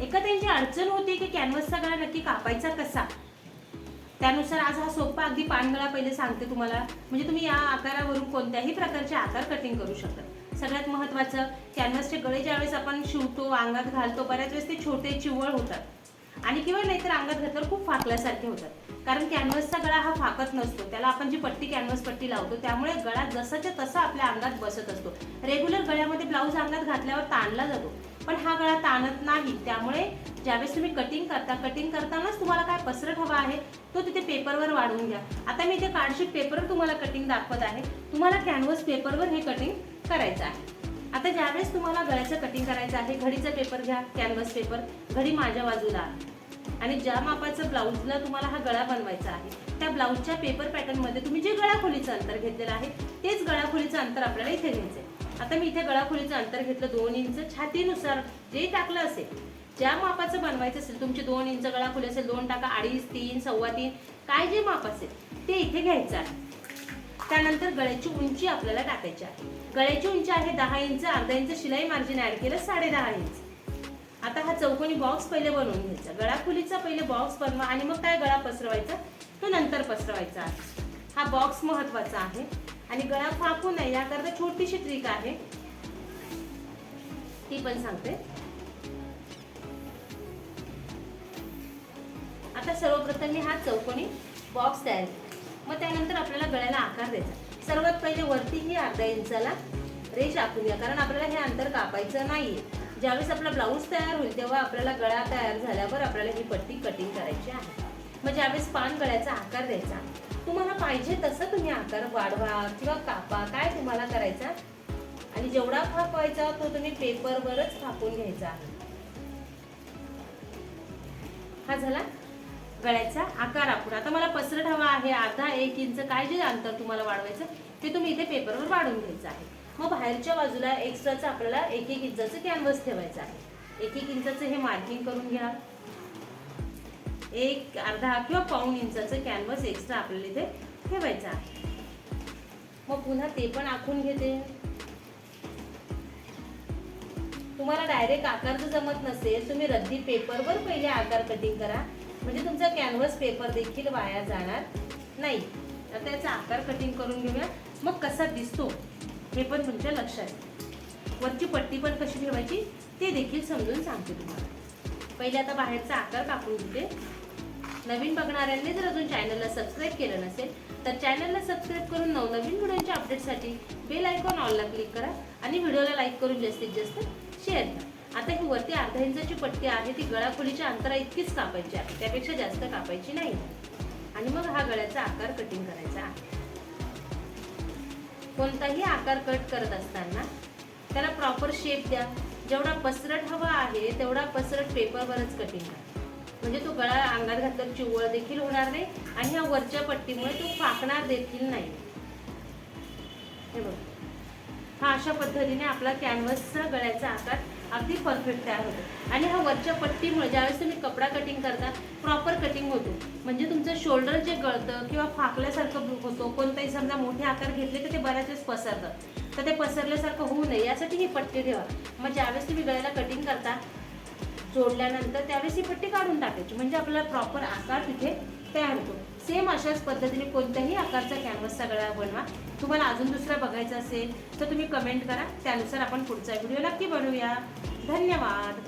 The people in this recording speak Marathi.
अडचण होती की कॅनव्हसचा गळा नक्की कापायचा कसा? त्यानुसार आज हा सोपा अगदी पानगळा पहिले सांगते तुम्हाला. म्हणजे तुम्ही या आकारावरून कोणत्याही प्रकारचे आकार कटिंग करू शकता. सगळ्यात महत्त्वाचं कॅनव्हसचे गळे ज्यावेळेस आपण शिवतो अंगात घालतो बऱ्याच वेळेस ते छोटे चिवळ होतात. आणि किंवा नाहीतर अंगात घातल्यावर खूप फाकल्यासारखे होतात. कारण कॅनव्हसचा गळा हा फाकत नसतो. त्याला आपण जी पट्टी कॅनव्हस पट्टी लावतो त्यामुळे गळा जसाच्या तसा आपल्या अंगात बसत असतो. रेग्युलर गळ्यामध्ये ब्लाऊज अंगात घातल्यावर ताणला जातो. पण हा गळा ताणत नाही. त्यामुळे ज्यावेळेस तुम्ही कटिंग करता कटिंग करतानाच तुम्हाला काय पसरट हवा आहे तो तिथे पेपरवर वाढवून घ्या. आता मी इथे कार्डशीट पेपरवर तुम्हाला कटिंग दाखवत आहे. तुम्हाला कॅनव्हस पेपरवर हे कटिंग करायचं आहे. आता ज्यावेळेस तुम्हाला गळ्याचं कटिंग करायचं आहे घडीचा पेपर घ्या कॅनव्हस पेपर घडी माझ्या बाजूला. आहे आणि ज्या मापाचं ब्लाऊजला तुम्हाला हा गळा बनवायचा आहे त्या ब्लाऊजच्या पेपर पॅटर्नमध्ये तुम्ही जे गळाखोलीचं अंतर घेतलेलं आहे तेच गळाखोलीचं अंतर आपल्याला इथे घ्यायचं आहे आता मी इथे गळाखोलीचं अंतर घेतलं दोन इंच. छातीनुसार जे टाकलं असेल ज्या मापाचं बनवायचं असेल तुमचे दोन इंच गळाखोली असेल दोन टाका अडीच तीन सव्वा तीन काय जे माप असेल ते इथे घ्यायचं आहे. त्यानंतर गळ्याची उंची आपल्याला टाकायची आहे. गळ्याची उंची आहे दहा इंच अर्धा इंच शिलाई मार्जिन ऍड केलं साडे दहा इंच. आता हा चौकोनी बॉक्स पहिले बनवून घ्यायचा. गळाखोलीचा पहिले बॉक्स बनवा आणि मग काय गळा पसरवायचा? तो नंतर पसरवायचा आहे. हा बॉक्स महत्त्वाचा आहे. आणि गळा फाकू नये याकरता छोटीशी ट्रिक आहे. ती पण सांगते. आता सर्वप्रथम मी हा चौकोनी बॉक्स तयार मग त्यानंतर आपल्याला गळ्याला आकार द्यायचा. सर्वात पहिले वरती ही अर्धा इंचाला रेष आखून घ्या कारण आपल्याला हे अंतर कापायचं नाहीये. ज्यावेळेस आपला ब्लाऊज तयार होईल तेव्हा आपल्याला गळा तयार झाल्यावर आपल्याला ही पट्टी कटिंग करायची आहे. म्हणजे ज्यावेळेस पान गळ्याचा आकार द्यायचा. तुम्हाला पाहिजे तसं तुम्ही आकार वाढवा किंवा कापा. काय तुम्हाला करायचा? आणि जेवढा फाकवायचा तो तुम्ही पेपरवरच फापून घ्यायचा. हा झाला गळ्याचा आकार आपण. आता मला पसरट हवा आहे. अर्धा एक इंच काय जे अंतर तुम्हाला वाढवायचं ते तुम्ही इथे पेपरवर वाढवून घ्यायचं आहे. मग बाहेरच्या बाजूला एक्स्ट्राचं आपल्याला एक एक इंचाचं कॅनव्हस ठेवायचं आहे. एक एक इंचाचं हे मार्किंग करून घ्या. एक अर्धा किंवा पाऊण इंचाचं कॅनव्हस एक्स्ट्रा आपल्याला इथे ठेवायचं आहे. मग पुन्हा ते पण आखून घेते. तुम्हाला डायरेक्ट आकार जर जमत नसेल तुम्ही रद्दी पेपरवर पहिले आकार कटिंग करा. म्हणजे तुमचा कॅनव्हस पेपर देखील वाया जाणार नाही. तर त्याचा आकार कटिंग करून घेऊया. मग कसा दिसतो हे पण तुमच्या लक्षात आहे. वरची पट्टी पण कशी ठेवायची ते देखील समजून सांगते तुम्हाला. पहिले आता बाहेरचा आकार कापून घेते. नवीन बघणाऱ्यांनी जर अजून चॅनलला सबस्क्राईब केलं नसेल तर चॅनलला सबस्क्राईब करून नवनवीन व्हिडिओच्या अपडेटसाठी बेल आयकॉन ऑलला क्लिक करा आणि व्हिडिओला लाईक करून जास्तीत जास्त शेअर करा. आता ही वरती अर्धा इंचाची पट्टी आहे ती गळाखोलीच्या अंतरा इतकीच कापायची आहे त्यापेक्षा जास्त कापायची नाही. आणि मग हा गळ्याचा आकार कटिंग करायचा आहे. कोणताही आकार कट करत असताना त्याला प्रॉपर शेप द्या. जेवढा पसरट हवा आहे तेवढा पसरट पेपरवरच कटिंग करा. म्हणजे तो गळा अंगात घातला चिवळ देखील होणार नाही आणि ह्या वरच्या पट्टीमुळे तो फाकणार देखील नाही. हे बघ. हा अशा पद्धतीने आपला कॅनव्हसचा गळ्याचा आकार अगदी परफेक्ट तयार होतो. आणि हा वरच्या पट्टीमुळे ज्यावेळेस तुम्ही कपडा कटिंग करता प्रॉपर कटिंग होतो. म्हणजे तुमचं शोल्डर जे गळतं किंवा फाकल्यासारखं होतो कोणताही समजा मोठे आकार घेतले तर ते बऱ्याच वेळेस पसरतं. तर ते पसरल्यासारखं होऊ नये यासाठी ही पट्टी ठेवा. मग ज्यावेळेस तुम्ही गळ्याला कटिंग करता जोडल्यानंतर त्यावेळेस ही पट्टी काढून टाकायची. म्हणजे आपल्याला प्रॉपर आकार तिथे तयार होतो. सेम अशाच पद्धतीने कोणत्याही आकारचा कॅनव्हसचा सगळा बनवा. तुम्हाला अजून दुसरा बघायचा असेल तर तुम्ही कमेंट करा. त्यानुसार आपण पुढचा व्हिडिओ नक्की बनवूया. धन्यवाद.